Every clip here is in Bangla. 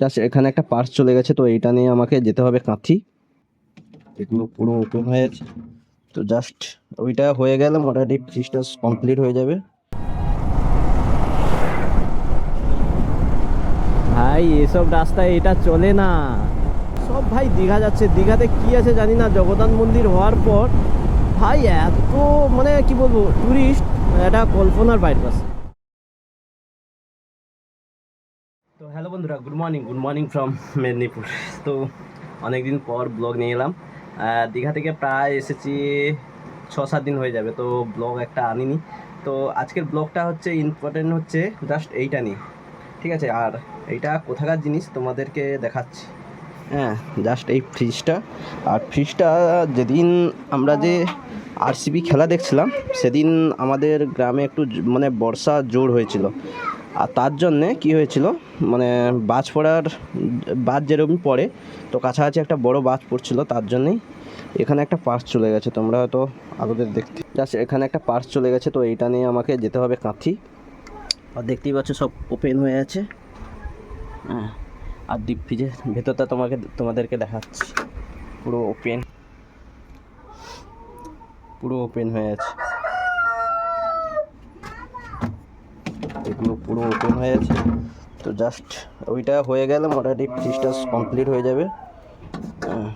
জাস্ট এখানে একটা পার্স চলে গেছে তো এইটা নিয়ে আমাকে যেতে হবে কাঁথি। এগুলো পুরো ওপেন হয়ে আছে তো জাস্ট ওইটা হয়ে গেলে মোটামুটি ফ্রিজটা কমপ্লিট হয়ে যাবে। ভাই এসব রাস্তায় এটা চলে না। সব ভাই দীঘা যাচ্ছে। দীঘাতে কি আছে জানি না। জগন্নাথ মন্দির হওয়ার পর ভাই এত মানে কি বলব টুরিস্ট এটা কল্পনার বাইরে পাশে হ্যালো বন্ধুরা good morning good morning from Medinipur তো অনেকদিন পর ব্লগ নিয়ে এলাম। দীঘা থেকে প্রায় এসেছি ছ সাত দিন হয়ে যাবে, তো ব্লগ একটা আনিনি। তো আজকের ব্লগটা হচ্ছে ইম্পর্টেন্ট হচ্ছে জাস্ট এইটা নিয়ে। ঠিক আছে, আর এইটা কোথাকার জিনিস তোমাদেরকে দেখাচ্ছি। হ্যাঁ জাস্ট এই ফ্রিজটা আর ফ্রিজটা যেদিন আমরা যে আরসিবি খেলা দেখছিলাম, সেদিন আমাদের গ্রামে একটু মানে বর্ষা জোর হয়েছিল। আর তার জন্যে কি হয়েছিল? মানে বাজ পড়ার, বাজ যেরকম পড়ে, তো কাছাকাছি একটা বড় বাজ পড়ছিল, তার জন্যেই এখানে একটা পার্স চলে গেছে। তোমরা হয়তো আগদের দেখতে, জাস্ট এখানে একটা পার্স চলে গেছে, তো এইটা নিয়ে আমাকে যেতে হবে কাঁথি। আর দেখতেই পাচ্ছ সব ওপেন হয়ে আছে। হ্যাঁ আর ডিপ ফ্রিজের ভেতরটা তোমাকে, তোমাদেরকে দেখাচ্ছি। পুরো ওপেন পুরো ওপেন হয়ে আছে। এগুলো পুরো ওপেন হয়ে আছে তো জাস্ট ওইটা হয়ে গেলে মোটামুটি ফ্রিজটা কমপ্লিট হয়ে যাবে। হ্যাঁ,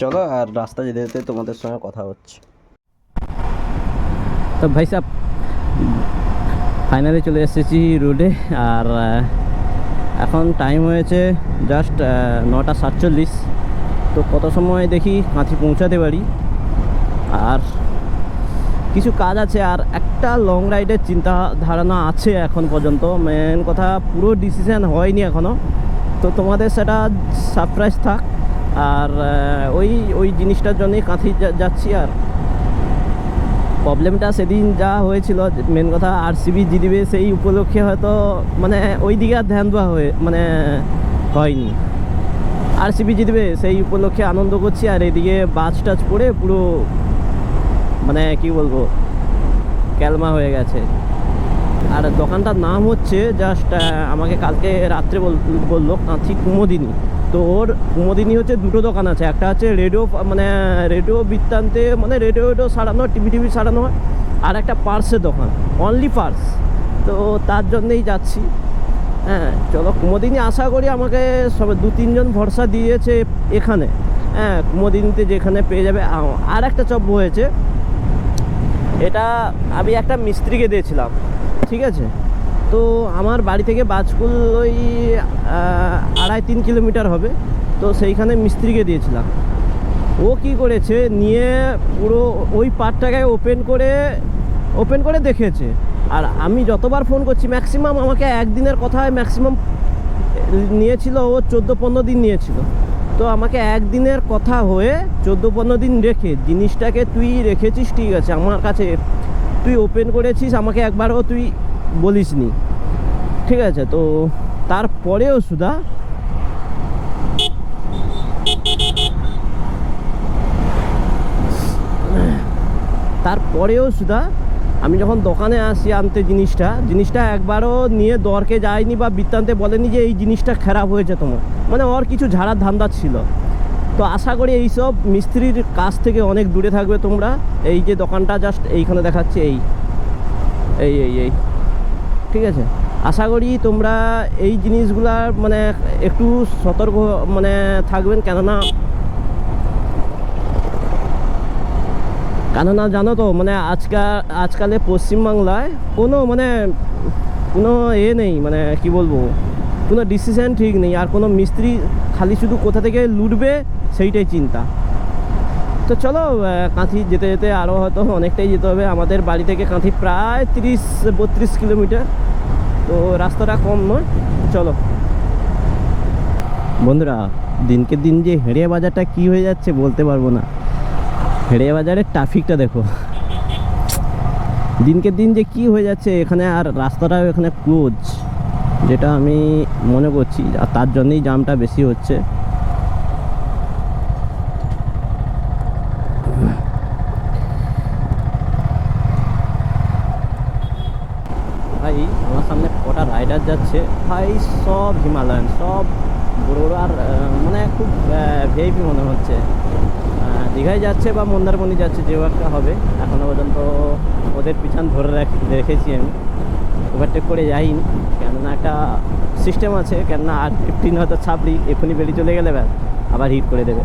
চলো আর রাস্তা যেতে যেতে তোমাদের সঙ্গে কথা হচ্ছে। তো ভাই সাহ ফাইনালি চলে এসেছি রোডে আর এখন টাইম হয়েছে জাস্ট নটা সাতচল্লিশ। তো কত সময় দেখি কাঁথি পৌঁছাতে পারি? আর কিছু কাজ আছে আর একটা লং রাইডের চিন্তা ধারণা আছে এখন পর্যন্ত। মেন কথা, পুরো ডিসিশন হয়নি এখনও তো তোমাদের সেটা সারপ্রাইজ থাক। আর ওই ওই জিনিসটার জন্যই কাঁথি যাচ্ছি আর। প্রবলেমটা সেদিন যা হয়েছিল মেন কথা আর সিবি জিতবে সেই উপলক্ষে হয়তো মানে ওই দিকে আর ধ্যান দেওয়া হয়ে মানে হয়নি। আর সিবি জিতবে সেই উপলক্ষে আনন্দ করছি আর এদিকে বাজ টাচ পড়ে পুরো মানে কি বলব, ক্যালমা হয়ে গেছে। আর দোকানটার নাম হচ্ছে জাস্ট আমাকে কালকে রাত্রে বল- বলল, কাঁথি কুমোদিনী। তো ওর কুমোদিনী হচ্ছে দুটো দোকান আছে, একটা হচ্ছে রেডিও মানে রেডিও বৃত্তান্তে মানে রেডিও রেডিও সারানো হয় টিভি টিভি সারানো হয়, আর একটা পার্সের দোকান অনলি পার্স। তো তার জন্যেই যাচ্ছি। হ্যাঁ চলো, কুমোদিনী আশা করি আমাকে সব দু তিনজন ভরসা দিয়েছে এখানে। হ্যাঁ কুমোদিনীতে যেখানে পেয়ে যাবে আর একটা চপ হয়েছে এটা আমি একটা মিস্ত্রিকে দিয়েছিলাম, ঠিক আছে? তো আমার বাড়ি থেকে বাজকুল ওই আড়াই তিন কিলোমিটার হবে, তো সেইখানে মিস্ত্রিকে দিয়েছিলাম। ও কি করেছে, নিয়ে পুরো ওই পার্টটাকে ওপেন করে ওপেন করে দেখেছে আর আমি যতবার ফোন করছি ম্যাক্সিমাম আমাকে একদিনের কথায় ম্যাক্সিমাম নিয়েছিল ও চোদ্দ পনেরো দিন নিয়েছিল। তো আমাকে একদিনের কথা হয়ে চোদ্দ পনেরো দিন রেখে, জিনিসটাকে তুই রেখেছিস, ঠিক আছে, আমার কাছে তুই ওপেন করেছিস, আমাকে একবারও তুই বলিসনি। ঠিক আছে, তো তারপরেও সুধা তারপরেও সুধা আমি যখন দোকানে আসি আনতে জিনিসটা জিনিসটা একবারও নিয়ে দরকে যায়নি বা বৃত্তান্তে বলেনি যে এই জিনিসটা খারাপ হয়েছে তোমার। মানে ওর কিছু ঝাড়ার ধান্দা ছিল। তো আশা করি এইসব মিস্ত্রির কাছ থেকে অনেক দূরে থাকবে তোমরা। এই যে দোকানটা জাস্ট এইখানে দেখাচ্ছে এই। এই এই এই। ঠিক আছে? আশা করি তোমরা এই জিনিসগুলার মানে একটু সতর্ক মানে থাকবেন। কেননা কেননা জানো তো মানে আজকাল আজকালে পশ্চিমবাংলায় কোনো মানে কোনো এ নেই মানে কি বলব, কোনো ডিসিশন ঠিক নেই, আর কোনো মিস্ত্রি খালি শুধু কোথা থেকে লুটবে সেইটাই চিন্তা। তো চলো কাঁথি যেতে যেতে আরও হয়তো অনেকটাই যেতে হবে। আমাদের বাড়ি থেকে কাঁথি প্রায় তিরিশ, বত্রিশ কিলোমিটার। তো রাস্তাটা কম নয়, চলো। বন্ধুরা, দিনকে দিন যে হেড়িয়া বাজারটা কি হয়ে যাচ্ছে বলতে পারব না। হেড়ে বাজারের ট্রাফিকটা দেখো। দিনকে দিন যে কি হয়ে যাচ্ছে, এখানে আর রাস্তাটাও এখানে ক্লোজ যেটা আমি মনে করছি। আর তার জন্যই জামটা বেশি হচ্ছে। ভাই, আমার সামনে কটা রাইডার যাচ্ছে। ভাই, সব হিমালয়ান, সব বড় বড় আর মানে খুব ভিআইপি মনে হচ্ছে। দীঘায় যাচ্ছে বা মন্দারমণি যাচ্ছে যেও একটা হবে। এখনও পর্যন্ত ওদের পিছন ধরে রাখ- রেখেছি আমি। ওভারটেক করে যাইনি। কেননা একটা সিস্টেম আছে, কেননা আর ফিফটিন হয়তো ছাপড়ি, এখনই বেরিয়ে চলে গেলে ব্যাস, আবার হিট করে দেবে।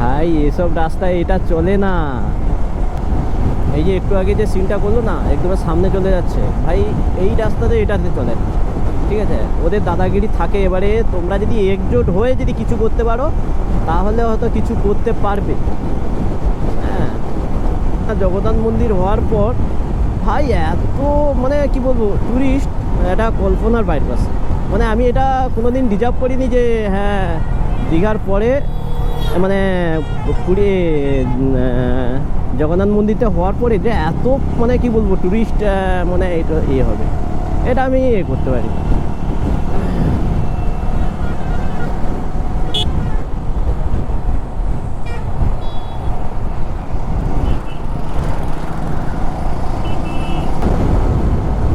ভাই, এসব রাস্তায় এটা চলে না। এই যে একটু আগে যে সিনটা করল না, একদম সামনে চলে যাচ্ছে। ভাই, এই রাস্তাতে এটাতে চলে না। ঠিক আছে? ওদের দাদাগিরি থাকে এবারে। তোমরা যদি একজোট হয়ে যদি কিছু করতে পারো, তাহলে হয়তো কিছু করতে পারবে। হ্যাঁ। জগন্নাথ মন্দির হওয়ার পর, ভাই এত মানে কি বলব ট্যুরিস্ট এটা কল্পনার বাইরে পাশে মানে আমি এটা কোনো দিন রিজার্ভ করিনি যে হ্যাঁ দীঘার পরে মানে পুরী জগন্নাথ মন্দিরটা হওয়ার পরে যে এত মানে কি বলব ট্যুরিস্ট মানে এটা ইয়ে হবে। এটা আমি করতে পারি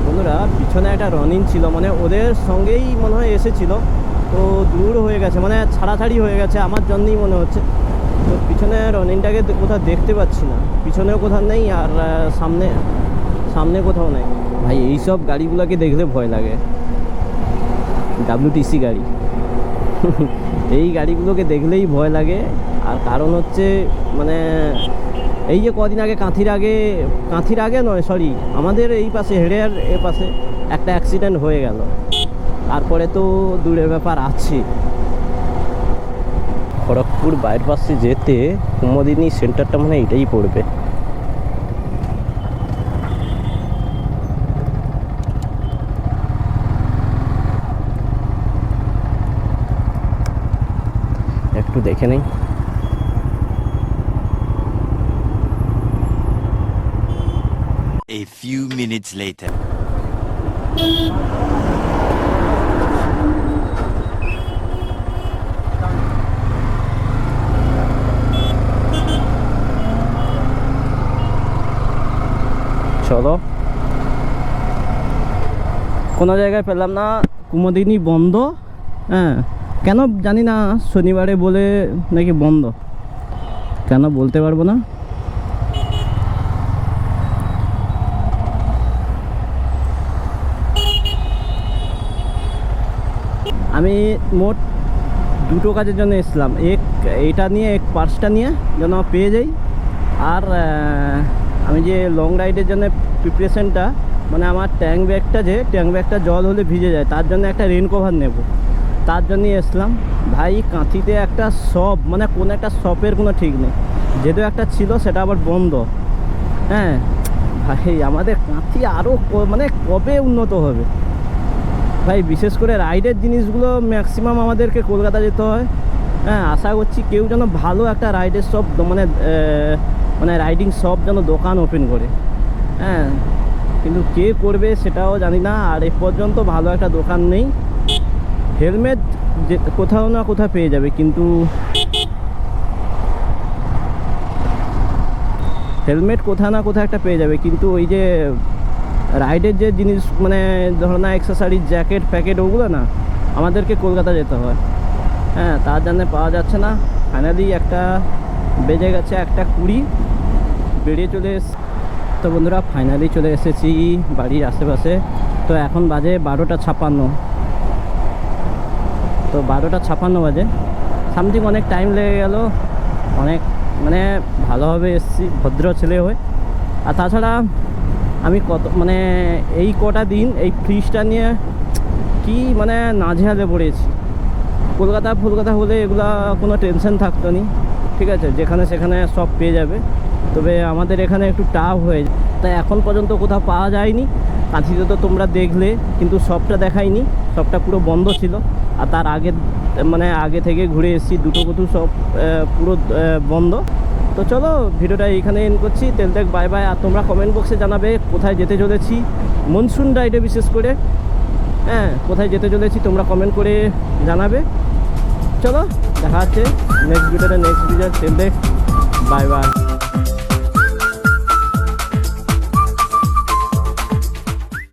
বন্ধুরা পিছনে একটা রনিং ছিল মানে ওদের সঙ্গেই মনে হয় এসেছিল। তো দূর হয়ে গেছে মানে ছাড়াছাড়ি হয়ে গেছে আমার জন্যই মনে হচ্ছে। তো পিছনে রনিংটাকে কোথাও দেখতে পাচ্ছি না। পিছনেও কোথাও নেই আর সামনে সামনে কোথাও নেই। ভাই, এইসব গাড়িগুলোকে দেখলে ভয় লাগে। ডাব্লিউটিসি গাড়ি। এই গাড়িগুলোকে দেখলেই ভয় লাগে। আর কারণ হচ্ছে মানে এই যে কদিন আগে কাঁথির আগে কাঁথির আগে নয় সরি আমাদের এই পাশে, হেড়েয়ার এ পাশে একটা অ্যাক্সিডেন্ট হয়ে গেল। তারপরে তো দূরের ব্যাপার আছে। খড়গপুর বাইপাসে যেতে কুমদিনী সেন্টারটা মানে এটাই পড়বে। একটু দেখে নেই। A few minutes later. চলো। কোনো জায়গায় পেলাম না, কুমদিনী বন্ধ। হ্যাঁ কেন জানি না, শনিবারে বলে নাকি বন্ধ। কেন বলতে পারব না? আমি মোট দুটো কাজের জন্য এসলাম এক এইটা নিয়ে, এক পার্সটা নিয়ে যেন পেয়ে যাই। আর আমি যে লং রাইডের জন্য প্রিপারেশনটা মানে আমার ট্যাঙ্ক ব্যাগটা যে ট্যাঙ্ক ব্যাগটা জল হলে ভিজে যায়, তার জন্য একটা রেন কভার নেব। তার জন্যই এসলাম ভাই, কাঁথিতে একটা শপ মানে কোন একটা শপের কোনো ঠিক নেই। যেহেতু একটা ছিল, সেটা আবার বন্ধ। হ্যাঁ ভাই, আমাদের কাঁথি আরও মানে কবে উন্নত হবে? ভাই, বিশেষ করে রাইডের জিনিসগুলো ম্যাক্সিমাম আমাদেরকে কলকাতা যেতে হয়। হ্যাঁ আশা করছি কেউ যেন ভালো একটা রাইডের শপ মানে মানে রাইডিং শপ যেন দোকান ওপেন করে। হ্যাঁ কিন্তু কে করবে সেটাও জানি না। আর এ পর্যন্ত ভালো একটা দোকান নেই। হেলমেট যে, কোথাও না কোথাও পেয়ে যাবে, কিন্তু হেলমেট কোথাও না কোথাও একটা পেয়ে যাবে। কিন্তু ওই যে রাইডের যে জিনিস মানে ধরো না এক্সেসারিজ জ্যাকেট প্যাকেট ওগুলো না, আমাদেরকে কলকাতা যেতে হয়। হ্যাঁ তার জন্য পাওয়া যাচ্ছে না। ফাইনালি একটা বেজে গেছে, একটা কুড়ি। বেরিয়ে চলে এস- তো বন্ধুরা ফাইনালি চলে এসেছি বাড়ির আশেপাশে। তো এখন বাজে বারোটা ছাপান্ন। তো বারোটা ছাপান্ন বাজে। সামথিং অনেক টাইম লেগে গেল। অনেক মানে ভালোভাবে এসেছি, ভদ্র ছেলে হয়ে। আর তাছাড়া আমি কত মানে এই কটা দিন এই ফ্রিজটা নিয়ে কি মানে নাজেহালে পড়েছি। কলকাতা ফুলকাতা হলে এগুলা কোনো টেনশন থাকতো নি। ঠিক আছে, যেখানে সেখানে সব পেয়ে যাবে। তবে আমাদের এখানে একটু টাফ হয়ে যায়। তাই এখন পর্যন্ত কোথাও পাওয়া যায়নি। কাঁথিতে তো তোমরা দেখলে, কিন্তু সবটা দেখাইনি। সবটা পুরো বন্ধ ছিল। আর তার আগে মানে আগে থেকে ঘুরে এসেছি। দুটো কতু সব পুরো বন্ধ। তো চলো, ভিডিওটা এইখানে এন করছি। তেল দেখ বাই বাই আর তোমরা কমেন্ট বক্সে জানাবে কোথায় যেতে চলেছি। মনসুন রাইডে বিশেষ করে। হ্যাঁ কোথায় যেতে চলেছি তোমরা কমেন্ট করে জানাবে। চলো, দেখা হচ্ছে নেক্সট ভিডিওটা নেক্সট ভিডিও তেল দেখ বাই বাই